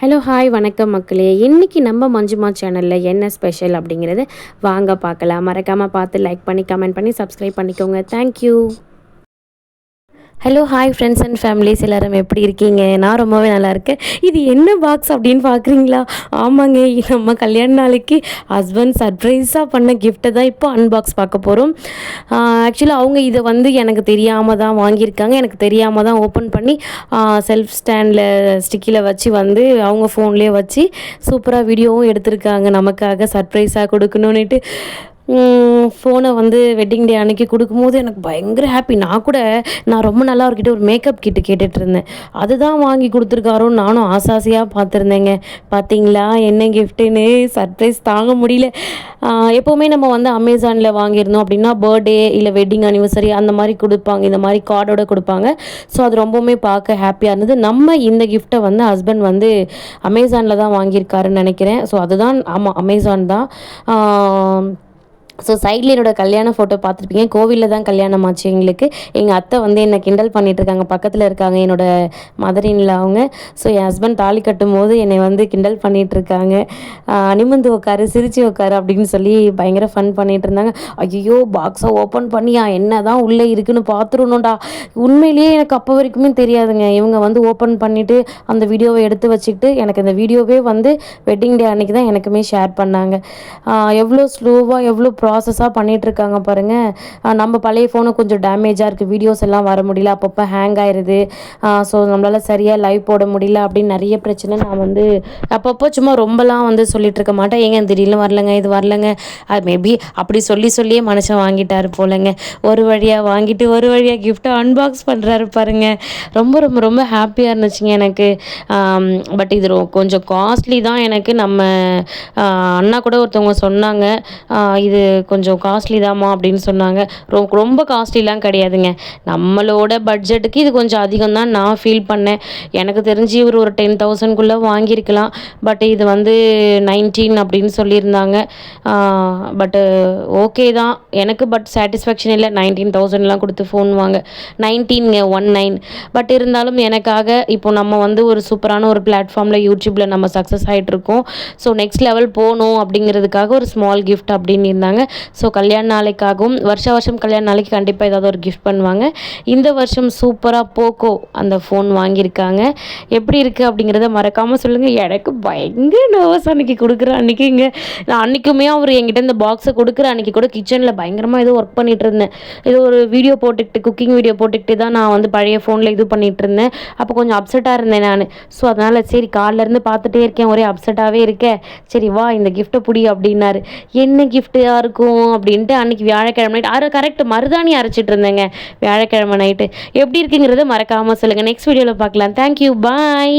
Hello hi வணக்கம் மக்களே. இன்றைக்கி நம்ம மஞ்சுமா சேனலில் என்ன ஸ்பெஷல் அப்படிங்கிறது வாங்க பார்க்கலாம். மறக்காமல் பார்த்து லைக் பண்ணி கமெண்ட் பண்ணி சப்ஸ்கிரைப் பண்ணிக்கோங்க. Thank you hello hi friends and families எல்லாரும் எப்படி இருக்கீங்க? நான் ரொம்பவே நல்லா இருக்கேன். இது என்ன பாக்ஸ் அப்படின்னு பார்க்குறீங்களா? ஆமாங்க நம்ம கல்யாண நாளைக்கு ஹஸ்பண்ட் சர்ப்ரைஸாக பண்ண கிஃப்ட்டை தான் இப்போ அன்பாக்ஸ் பார்க்க போகிறோம் ஆக்சுவலாக அவங்க இதை வந்து எனக்கு தெரியாமல் தான் வாங்கியிருக்காங்க. எனக்கு தெரியாமல் தான் ஓப்பன் பண்ணி செல்ஃப் ஸ்டாண்டில் ஸ்டிக்கில் வச்சு வந்து அவங்க ஃபோன்லேயே வச்சு சூப்பராக வீடியோவும் எடுத்திருக்காங்க. நமக்காக சர்ப்ரைஸாக கொடுக்கணுன்னுட்டு ஃபோனை வந்து வெட்டிங் டே அன்னைக்கு கொடுக்கும்போது எனக்கு பயங்கர ஹாப்பி நான் கூட நான் ரொம்ப நல்லா அவர்கிட்ட ஒரு மேக்கப் கிட்டு கேட்டுட்டு இருந்தேன். அதுதான் வாங்கி கொடுத்துருக்காரோன்னு நானும் ஆசாசியாக பார்த்துருந்தேங்க. பார்த்தீங்களா என்ன கிஃப்ட்டுன்னு சர்ப்ரைஸ் தாங்க முடியல. எப்போவுமே நம்ம வந்து அமேசானில் வாங்கியிருந்தோம் அப்படின்னா பர்த்டே இல்லை வெட்டிங் அனிவர்சரி அந்த மாதிரி கொடுப்பாங்க. இந்த மாதிரி கார்டோட கொடுப்பாங்க. ஸோ அது ரொம்பவுமே பார்க்க ஹாப்பியாக இருந்தது. நம்ம இந்த கிஃப்ட்டை வந்து ஹஸ்பண்ட் வந்து அமேசானில் தான் வாங்கியிருக்காருன்னு நினைக்கிறேன். ஸோ அதுதான் ஆமாம் அமேசான் தான். ஸோ சைடில் என்னோடய கல்யாண ஃபோட்டோ பார்த்துருப்பீங்க. கோவிலில் தான் கல்யாணம் ஆச்சு எங்களுக்கு. எங்கள் அத்தை வந்து என்னை கிண்டல் பண்ணிகிட்ருக்காங்க பக்கத்தில் இருக்காங்க என்னோடய மதரின்ல அவங்க. ஸோ என் ஹஸ்பண்ட் தாலி கட்டும் போது என்னை வந்து கிண்டல் பண்ணிகிட்ருக்காங்க நிமிந்து உட்காரு சிரிச்சு உட்காரு அப்படின்னு சொல்லி பயங்கர ஃபன் பண்ணிகிட்டு இருந்தாங்க ஐயோ பாக்ஸை ஓப்பன் பண்ணியா? என்ன தான் உள்ளே இருக்குன்னு பார்த்துருணும்டா உண்மையிலேயே எனக்கு அப்போ வரைக்குமே தெரியாதுங்க. இவங்க வந்து ஓப்பன் பண்ணிவிட்டு அந்த வீடியோவை எடுத்து வச்சுக்கிட்டு எனக்கு அந்த வீடியோவே வந்து வெட்டிங் டே அன்னைக்கு தான் எனக்குமே ஷேர் பண்ணாங்க. எவ்வளோ ஸ்லோவாக எவ்வளோ ப்ராசஸாக பண்ணிகிட்ருக்காங்க பாருங்கள் நம்ம பழைய ஃபோனு கொஞ்சம் டேமேஜாக இருக்குது வீடியோஸ் எல்லாம் வர முடியல. அப்பப்போ ஹேங் ஆயிடுது ஸோ நம்மளால் சரியாக லைவ் போட முடியல அப்படின்னு நிறைய பிரச்சனை நான் வந்து அப்பப்போ சும்மா ரொம்பலாம் வந்து சொல்லிட்டு இருக்க மாட்டேன். ஏங்க திடீர்னு வரலங்க இது வரலங்க. அது மேபி அப்படி சொல்லி சொல்லியே மனுஷன் வாங்கிட்டாரு போலங்க. ஒரு வழியாக வாங்கிட்டு ஒரு வழியாக கிஃப்ட்டை அன்பாக்ஸ் பண்ணுறாரு பாருங்க. ரொம்ப ரொம்ப ரொம்ப ஹாப்பியாக இருந்துச்சுங்க எனக்கு. பட் இது கொஞ்சம் காஸ்ட்லி தான் எனக்கு. நம்ம அண்ணா கூட ஒருத்தவங்க சொன்னாங்க. இது கொஞ்சம் காஸ்ட்லி தாம்மா அப்படின்னு சொன்னாங்க. ரொம்ப காஸ்ட்லிலாம் கிடையாதுங்க. நம்மளோட பட்ஜெட்டுக்கு இது கொஞ்சம் அதிகம் தான் நான் ஃபீல் பண்ணேன். எனக்கு தெரிஞ்சு இவர் ஒரு டென் தௌசண்ட்குள்ளே வாங்கியிருக்கலாம். பட் இது வந்து நைன்டீன் அப்படின்னு சொல்லியிருந்தாங்க. பட்டு ஓகே தான். எனக்கு பட் சாட்டிஸ்ஃபேக்ஷன் இல்லை. நைன்டீன் தௌசண்ட்லாம் கொடுத்து ஃபோன் வாங்க. நைன்டீன்ங்க ஒன் நைன் பட் இருந்தாலும் எனக்காக இப்போ நம்ம வந்து ஒரு சூப்பரான ஒரு பிளாட்ஃபார்மில் யூடியூப்பில் நம்ம சக்ஸஸ் ஆகிட்டு இருக்கோம் ஸோ நெக்ஸ்ட் லெவல் போகணும் அப்படிங்கிறதுக்காக ஒரு ஸ்மால் கிஃப்ட் அப்படின்னு இருந்தாங்க. ஸோ கல்யாண நாளைக்காகவும் வருஷ வருஷம் கல்யாண நாளைக்கு கண்டிப்பாக ஏதாவது ஒரு கிஃப்ட் பண்ணுவாங்க. இந்த வருஷம் சூப்பராக போக்கோ அந்த ஃபோன் வாங்கியிருக்காங்க. எப்படி இருக்குது அப்படிங்கிறத மறக்காமல் சொல்லுங்கள் எனக்கு பயங்கர நர்வஸ் அன்றைக்கி கொடுக்குற அன்றைக்கிங்க நான் அன்றைக்குமே அவர் என்கிட்ட இந்த பாக்ஸை கொடுக்குற அன்றைக்கி கூட கிச்சனில் பயங்கரமாக ஏதோ ஒர்க் பண்ணிகிட்டு இருந்தேன். ஏதோ ஒரு வீடியோ போட்டுக்கிட்டு குக்கிங் வீடியோ போட்டுக்கிட்டு தான் நான் வந்து பழைய ஃபோனில் இது பண்ணிகிட்டு இருந்தேன். அப்போ கொஞ்சம் அப்செட்டாக இருந்தேன் நான். ஸோ அதனால் சரி காலிலேருந்து பார்த்துட்டே இருக்கேன். ஒரே அப்செட்டாகவே இருக்கேன். சரி வா இந்த கிஃப்ட்டை பிடி அப்படின்னாரு. என்ன கிஃப்ட்டு இருக்கும் அப்படின்ட்டு அன்றைக்கி வியாழக்கிழமை நைட் அரை கரெக்ட் மருதாணி அரைச்சிட்டு இருந்தேங்க. வியாழக்கிழமை நைட்டு எப்படி இருக்குங்கிறத மறக்காமல் சொல்லுங்கள் நெக்ஸ்ட் வீடியோவில் பார்க்கலாம். Thank you bye